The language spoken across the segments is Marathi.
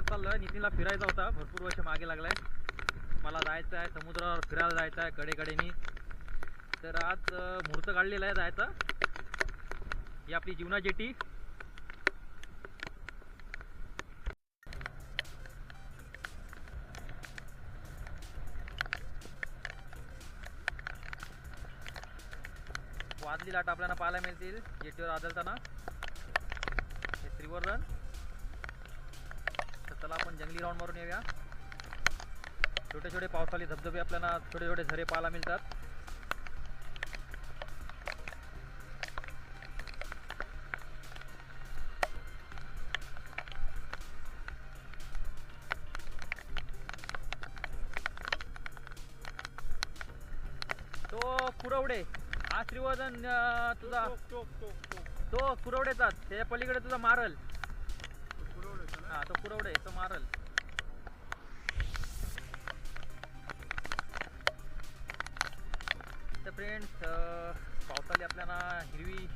आज चाललोय नितीनला फिरायचा होता. भरपूर वर्ष मागे लागलाय. मला जायचं आहे समुद्रावर फिरायला जायचं आहे कडेकडेनी. तर आज मुहूर्त काढलेला आहे जायचा. ही आपली जीवना जेटी वादली लाट आपल्याला पाहायला मिळतील. जेटीवर आदळताना हे त्रिवर्धन. चला आपण जंगली राऊंड मारून येऊया. छोटे छोटे पावसाळी धबधबे आपल्याला छोटे छोटे झरे पाहायला मिळतात. तो कुरवडे श्रीवर्धन अं, तुझा. तो कुरवडेचाच त्याच्या पलीकडे तुझा मारल. हा तो कुरवडे तो मारल. तर फ्रेंड्स पावसाळी आपल्याला हिरवी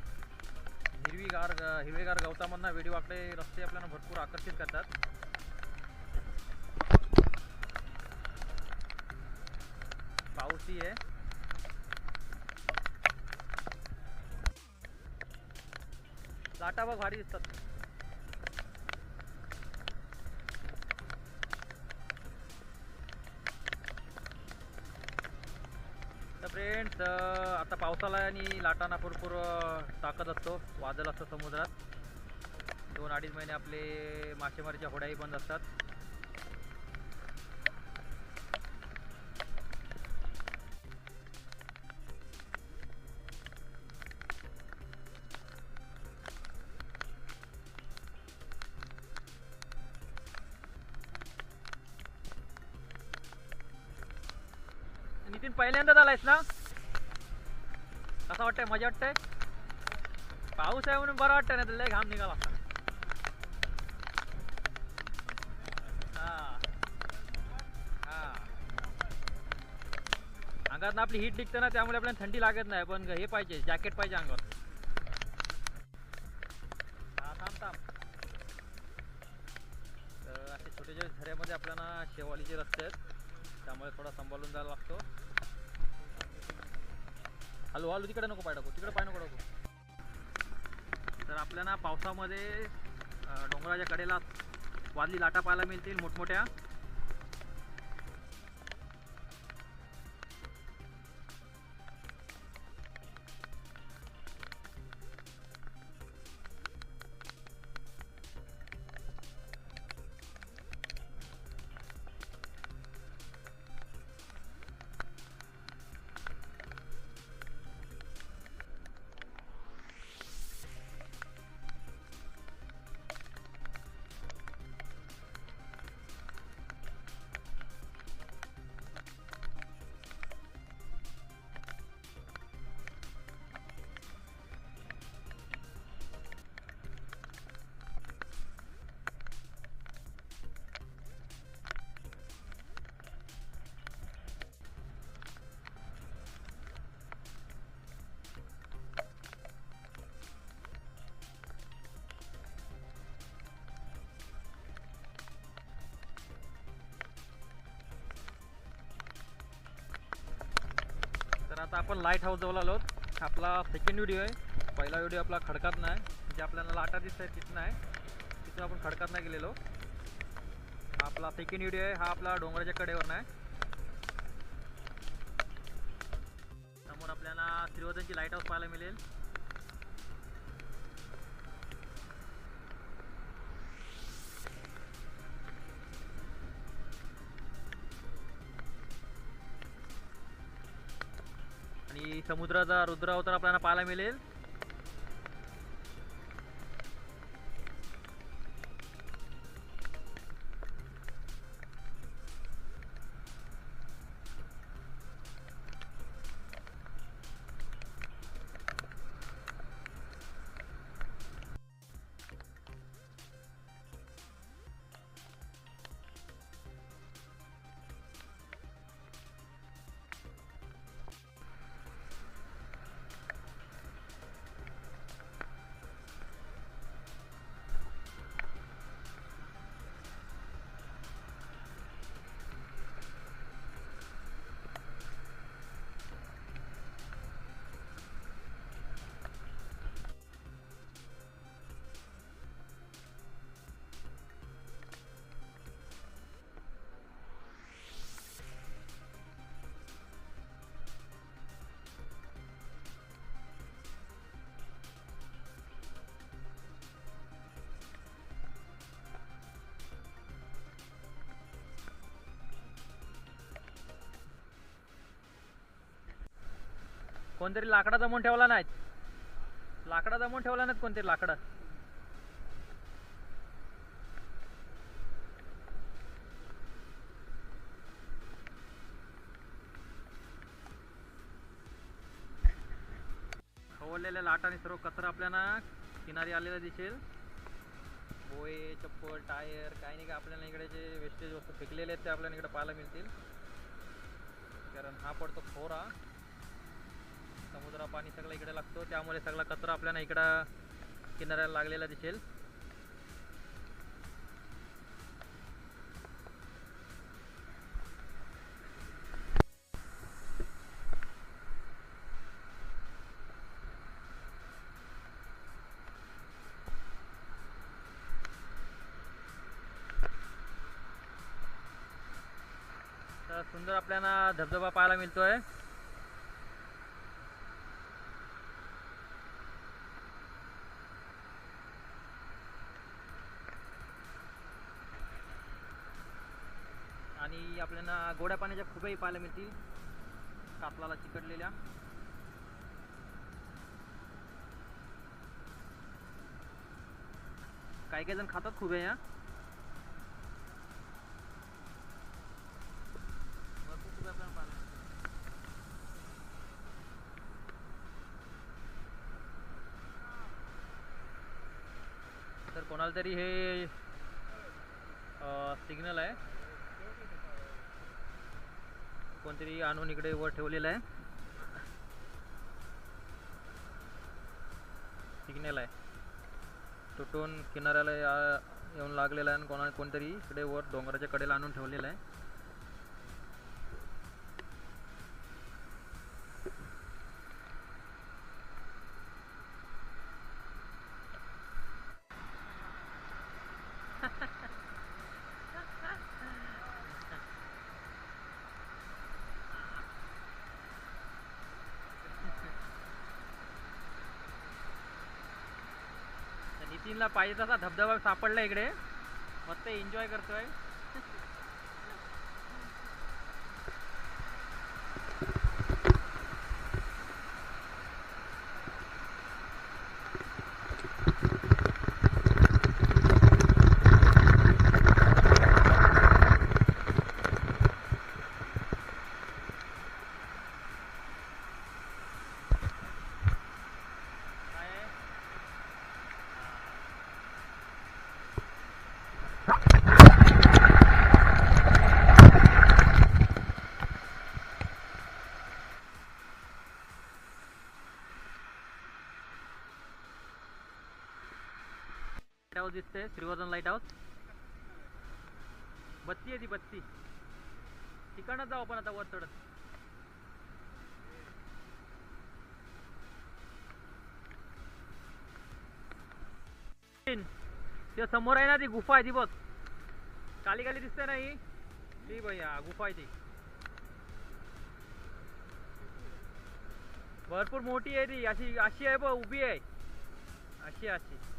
हिरवीगार हिरवेगार गवतामधनं वेडीवाकडे रस्ते आपल्याला भरपूर आकर्षित करतात. पाऊसही आहे. लाटा बघ भारी दिसतात. फ्रेंड्स आता पावसाला आणि लाटांना भरपूर ताकद असतो. वादळ असतं समुद्रात. दोन अडीच महिने आपले मासेमारीच्या होड्याही बंद असतात. आहेस ना? कसं वाटतंय? मजा वाटतंय? पाऊस आहे म्हणून बरं वाटतं ना तर लय घाम निघाला हा. हा. अंगात आपली हीट निघते ना त्यामुळे आपल्याला थंडी लागत नाही पण हे पाहिजे जॅकेट पाहिजे अंगावर. थांब थांब. तर असे छोटे छोटे झऱ्यामध्ये आपल्याला शेवालीचे रस्ते आहेत त्यामुळे थोडा सांभाळून जायला लागतो. हॅलो हॅलो तिकडे नको पाय टाकू तिकडे पाय नको टाकू. तर आपल्याला पावसामध्ये डोंगराच्या कडेला वादली लाटा पाहायला मिळतील मोठमोठ्या. आपण लाइट हाऊस जवळ आलो आपला सेकंड व्हिडिओ आहे. पहिला व्हिडिओ आपला खडकात नाही. जे आपल्याला लाटा दिसत आहे तिथं आहे. तिथं आपण खडकात नाही गेलेलो. हा आपला सेकंड व्हिडिओ आहे. हा आपला डोंगराच्या कडेवर नाही समोर आपल्याला श्रीवर्धनची लाइट हाऊस पाहायला मिळेल. समुद्राचा रुद्रावतार आपल्याला पाहायला मिळेल. कोणतरी लाकडा जमून ठेवला नाहीत. लाकडा जमून ठेवला नाहीत कोणतरी लाकडं. खवळलेल्या लाटाने सर्व कचरा आपल्याला किनारी आलेला दिसेल. बोये चप्पल टायर काही नाही का आपल्याला इकडे जे वेस्टेज वस्तू फेकलेले आहेत ते आपल्याला इकडे पाहायला मिळतील. कारण हा पडतो खोरा. समुद्रा पाणी सगळं इकडे लागतो त्यामुळे सगळा कचरा आपल्याला इकडं किनाऱ्याला लागलेला दिसेल. तर सुंदर आपल्याला धबधबा पाहायला मिळतोय. आणि आपल्याला गोड्या पाण्याच्या खुबही पाहायला मिळतील. कापलाला चिकटलेल्या. काही काही जण खातात खुबे या तर कोणाला तरी हे सिग्नल आहे. कोणतरी आणून इकडे वर ठेवलेलं आहे. सिग्नल आहे. तुटून किनाऱ्याला येऊन लागलेला आहे आणि कोणा कोणतरी इकडे वर डोंगराच्या कडेला आणून ठेवलेलं आहे तर नितीनला पाहिजे तसा धबधबा सापडला इकडे. मस्त एन्जॉय करतोय काय आहे? लाइट हाऊस दिसते श्रीवर्धन लाइट हाऊस. बत्ती आहे ती बत्ती. तिकडनं जाऊ आपण आता वर चढत. ते समोर आहे ना ती गुफा आहे ती बघ. काली काली दिसते ना ही? ती भैया गुफा आहे ती. भरपूर मोठी आहे ती. अशी अशी आहे बघ उभी आहे. अशी अशी.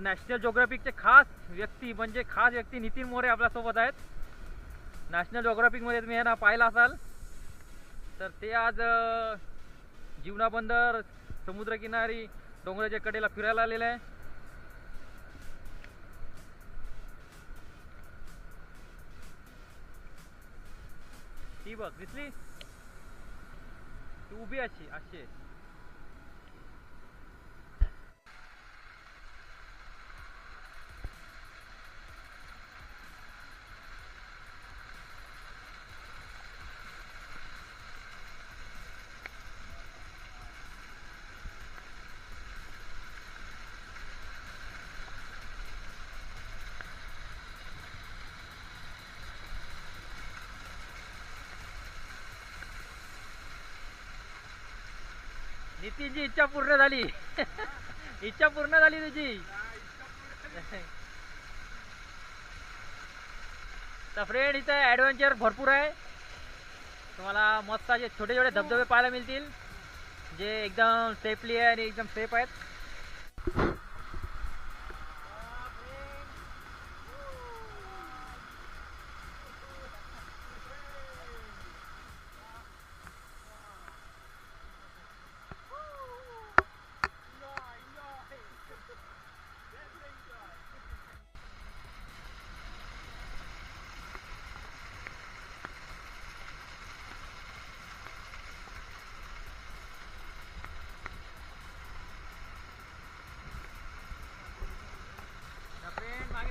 नॅशनल जोग्राफिकचे खास व्यक्ती म्हणजे खास व्यक्ती नितीन मोरे आपल्यासोबत आहेत. नॅशनल जोग्राफिकमध्ये तुम्ही हे ना पाहिलं असाल तर ते आज जीवनाबंदर समुद्रकिनारी डोंगराच्या कडेला फिरायला आलेले आहे. ती बघ दिसली? ती उभी अशी अशी नितीनची इच्छा पूर्ण झाली. इच्छा पूर्ण झाली तुझी. तर फ्रेंड इथं ॲडव्हेंचर भरपूर आहे. तुम्हाला मस्त असे छोटे छोटे धबधबे पाहायला मिळतील. जे एकदम सेफली आहे आणि एकदम सेफ आहेत.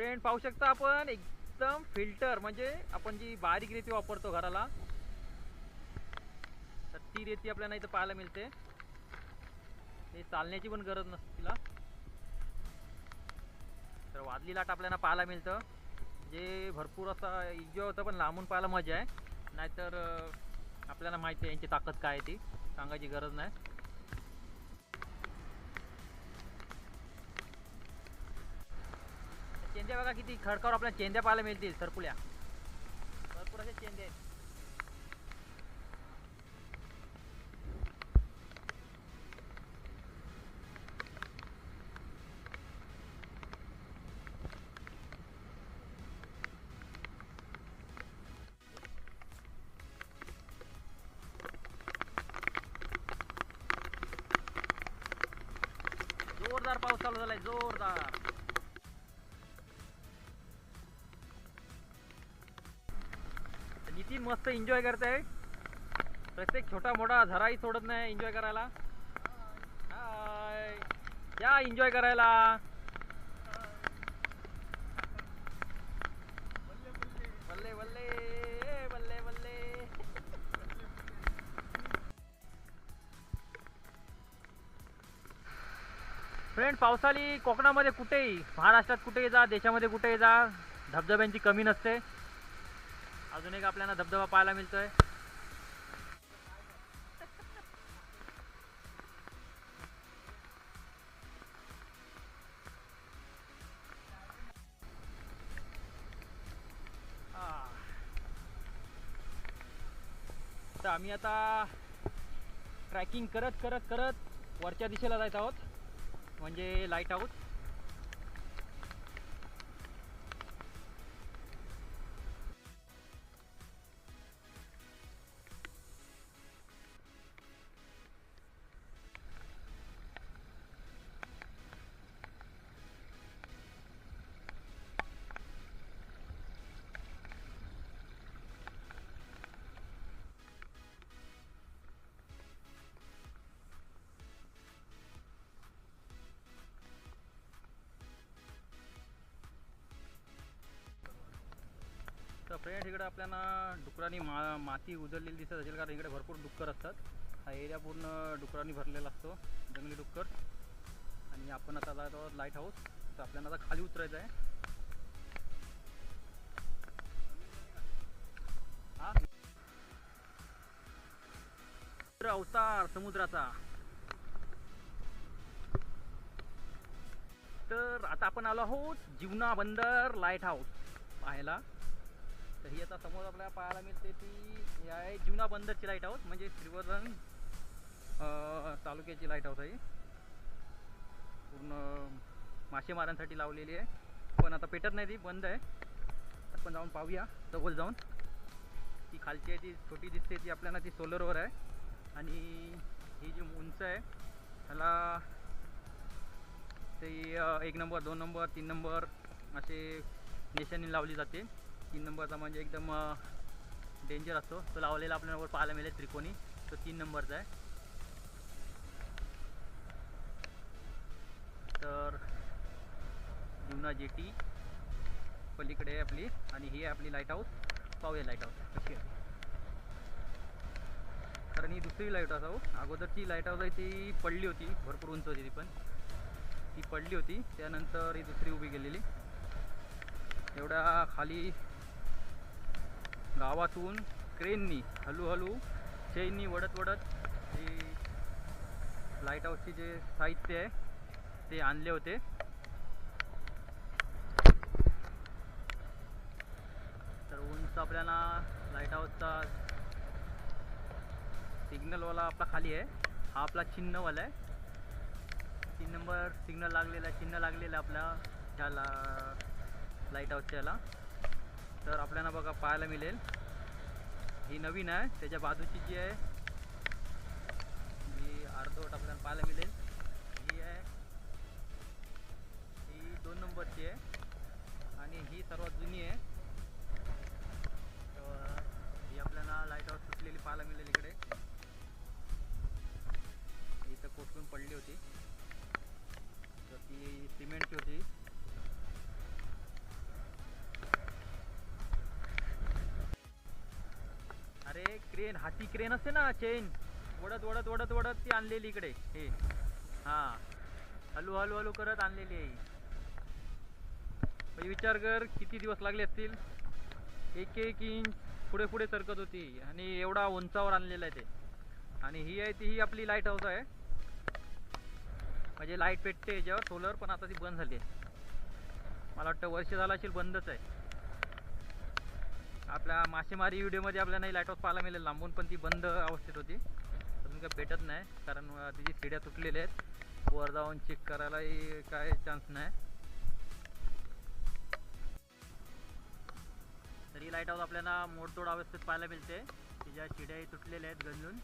फ्रेंड पाहू शकता आपण एकदम फिल्टर म्हणजे आपण जी बारीक रेती वापरतो घराला तर ती रेती आपल्याला इथं पाहायला मिळते. ते चालण्याची पण गरज नसते तिला. तर वादली लाट आपल्याला पाहायला मिळतं. जे भरपूर असा एन्जॉय होतं पण लांबून पाहायला मजा आहे. नाहीतर आपल्याला माहिती आहे यांची ताकद काय आहे ती. सांगायची गरज नाही. इथे बघा किती खडकावर आपल्या चेंद्या पाहायला मिळतील सरपुल्या भरपूर असे चेंदे आहेत. जोरदार पाऊस चालू झालाय जोरदार. मस्त एन्जॉय करते. प्रत्येक छोटा मोठा झराही सोडत नाही एन्जॉय करायला. हाय. या एन्जॉय करायला. बल्ले बल्ले. बल्ले बल्ले. फ्रेंड पावसाळी कोकणामध्ये कुठेही महाराष्ट्रात कुठेही जा देशामध्ये कुठेही जा धबधब्यांची कमी नसते. अजून एक आपल्याला धबधबा पाहायला मिळतोय. तर आम्ही आता ट्रॅकिंग करत करत करत वरच्या दिशेला जायत आहोत. म्हणजे लाइट हाऊस फ्रेंड इकडे आपल्याला डुकरांनी मा माती उजळलेली दिसत असेल कारण इकडे भरपूर डुक्कर असतात. हा एरिया पूर्ण डुकरांनी भरलेला असतो जंगली डुक्कर. आणि आपण आता जात आहोत लाइट हाऊस तर आपल्याला आता खाली उतरायचं आहे. हा. तर अवतार समुद्राचा. तर आता आपण आलो आहोत जीवना बंदर लाइट हाऊस पाहायला. तर ही आता समोर आपल्याला पाहायला मिळते ती ही आहे जुना बंदरची लाइट हाऊस म्हणजे श्रीवर्धन तालुक्याची लाइट हाऊस आहे. पूर्ण मासेमारांसाठी लावलेली आहे. पण आता पेटत नाही ती बंद आहे. आपण जाऊन पाहूया जवळ जाऊन. ती खालची आहे ती छोटी दिसते ती आपल्याला ती सोलरवर आहे. आणि ही जी उंच आहे ह्याला ते एक नंबर दोन नंबर तीन नंबर असे निशाणी लावली जाते. तीन नंबरचा म्हणजे एकदम डेंजर असतो. तो लावलेला आपल्याला वर पाहायला मिळेल त्रिकोणी. तो तीन नंबरचा आहे. तर जुना जेटी पलीकडे आहे आपली. आणि ही आहे आपली लाइट हाऊस पाहूया लाइट हाऊस ओके आहे कारण ही दुसरी लाइट हाऊस आहो अगोदरची लाइट हाऊस आहे ती पडली होती. भरपूर उंच होती ती पण. ती पडली होती. त्यानंतर ही दुसरी उभी गेलेली एवढ्या खाली गावातून क्रेननी हळूहळू चेननी वडत वडत ही लाइट हाऊसचे जे साहित्य आहे ते आणले होते. तर उंच आपल्याला लाइट हाऊसचा सिग्नलवाला आपला खाली आहे. हा आपला चिन्हवाला आहे. तीन नंबर सिग्नल लागलेला आहे चिन्ह लागलेलं आहे आपल्या ह्याला लाइट हाऊसच्या याला तर आपल्याला बघा पाहायला मिळेल. ही नवीन आहे. त्याच्या बाजूची जी आहे जी अर्धवट आपल्याला पाहायला मिळेल. ही आहे ही दोन नंबरची आहे. आणि ही सर्वात जुनी आहे. तर ही आपल्याला लाइट हाऊस सुटलेली पाहायला मिळेल. क्रेन हाती क्रेन असते ना चेन वडत वडत वडत वडत ती आणलेली इकडे. हे. हा. हलू हलू हलू करत आणलेली आहे म्हणजे विचार कर किती दिवस लागले असतील? एक एक इंच पुढे पुढे सरकत होती. आणि एवढा उंचावर आणलेला आहे ते. आणि ही आहे ती ही आपली लाइट हाऊस आहे. म्हणजे लाइट पेटते याच्यावर. सोलर पण आता ती बंद झाली आहे. मला वाटतं वर्ष झालं असेल बंदच आहे. आपल्या मासेमारी व्हिडिओमध्ये आपल्याला नाही लाइट हाऊस पाहायला मिळेल. लांबून पण ती बंद अवस्थेत होती. अजून काही भेटत नाही कारण तिची शिड्या तुटलेल्या आहेत वर जाऊन चेक करायलाही काय चान्स नाही. तर ही लाइट हाऊस आपल्याला मोडतोड अवस्थेत पाहायला मिळते. तिच्या शिड्याही तुटलेल्या आहेत गंजून.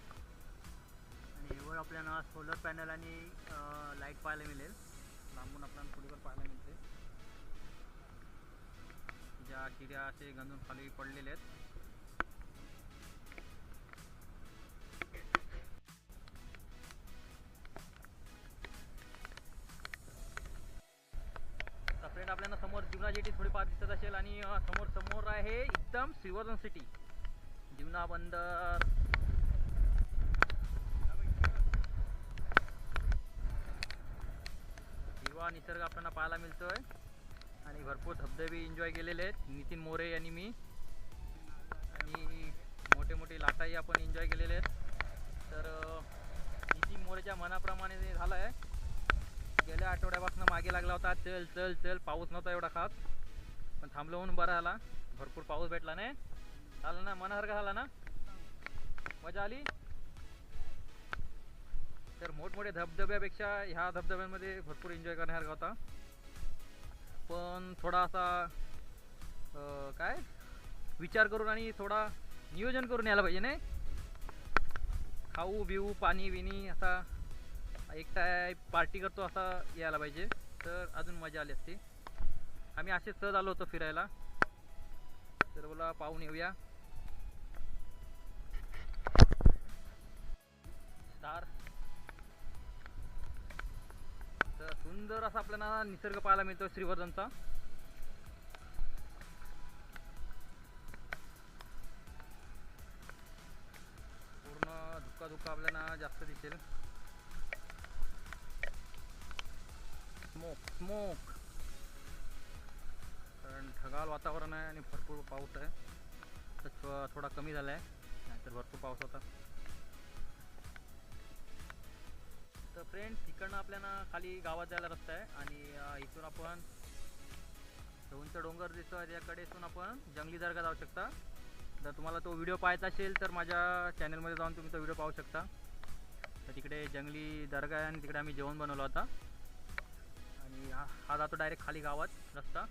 आणि वर आपल्याला सोलर पॅनल आणि लाइट पाहायला मिळेल. लांबून आपल्याला पण पाहायला मिळते. त्या शिड्या असे गंजून खाली पडलेले आहेत. फ्रेंड आपल्याला समोर जीवना जेटी थोडीफार दिसत असेल आणि समोर समोर आहे एकदम सिवर्धन सिटी जीवना बंदर. हिरवा निसर्ग आपल्याला पाहायला मिळतोय. आणि भरपूर धबधबे एन्जॉय केलेले आहेत. नितीन मोरे यांनी मी. आणि मोठे मोठे लाटाही आपण एन्जॉय केलेले आहेत. तर नितीन मोरेच्या मनाप्रमाणे जे झालं आहे. गेल्या आठवड्यापासून मागे लागला होता. चल चल चल पाऊस नव्हता एवढा खास. पण थांबलो म्हणून बरा झाला. भरपूर पाऊस भेटला नाही. झाला ना मनासारखा झाला ना? मजा आली? तर मोठमोठ्या धबधब्यापेक्षा ह्या धबधब्यांमध्ये भरपूर एन्जॉय करण्यासारखा होता. पण थोडा असा काय? विचार करून आणि थोडा नियोजन करून यायला पाहिजे नाही? खाऊ बिऊ पाणी विणी असा एक टाईप पार्टी करतो असा यायला पाहिजे. तर अजून मजा आली असती. आम्ही असे सहज आलो होतो फिरायला. तर बोला पाहून येऊया. स्टार सुंदर असा आपल्याला निसर्ग पाहायला मिळतो श्रीवर्धनचा. पूर्ण धुका धुका आपल्याला जास्त दिसेल. स्मोक स्मोक कारण ढगाळ वातावरण आहे आणि भरपूर पाऊस आहे. तर थोडा कमी झाला आहे नाहीतर भरपूर पाऊस होता. तर फ्रेंड्स इकडनं आपल्याला खाली गावात जायला रस्ता आहे आणि इथून आपण उंच डोंगर दिसतो त्याकडे इथून आपण जंगली दर्गा जाऊ शकता. जर तुम्हाला तो व्हिडिओ पाहायचा असेल तर माझ्या चॅनलमध्ये जाऊन तुम्ही तो व्हिडिओ पाहू शकता. तर तिकडे जंगली दर्गा आहे आणि तिकडे आम्ही जेवण बनवलं होता आणि हा हा जातो डायरेक्ट खाली गावात रस्ता.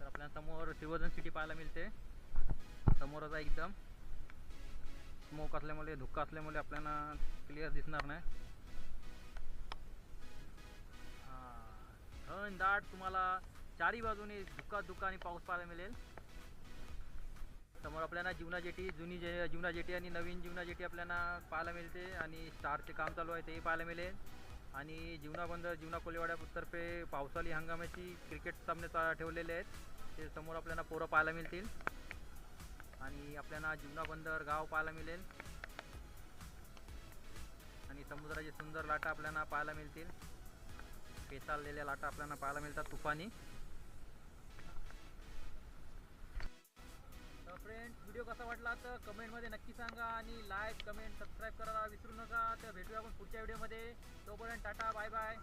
तर आपल्याला समोर श्रीवर्धन सिटी पाहायला मिळते. समोरच आहे एकदम. स्मोक असल्यामुळे धुक्का असल्यामुळे आपल्याला क्लिअर दिसणार नाही. हा, घनदाट तुम्हाला चारी बाजूने धुक्का धुक्का आणि पाऊस पाहायला मिळेल. समोर आपल्याला जीवना जेटी जुनी जे जीवना जेटी आणि नवीन जीवना जेटी आपल्याला पाहायला मिळते आणि स्टारचे काम चालू आहे तेही पाहायला मिळेल. आणि जीवना बंदर जीवना कोलेवाड्यातर्फे पावसाळी हंगामाची क्रिकेट सामने चा- ठेवलेले आहेत. ते समोर आपल्याला पोरं पाहायला मिळतील. आणि आपल्याला जीवना बंदर गाव पाहायला मिळेल. आणि समुद्राची सुंदर लाटा आपल्याला पाहायला मिळतील. पेचाळलेल्या लाटा आपल्याला पाहायला मिळतात तुफानी. तर फ्रेंड व्हिडिओ कसा वाटला तर कमेंटमध्ये नक्की सांगा आणि लाईक कमेंट सबस्क्राईब करायला विसरू नका. तर भेटूया आपण पुढच्या व्हिडिओमध्ये तोपर्यंत टाटा बाय बाय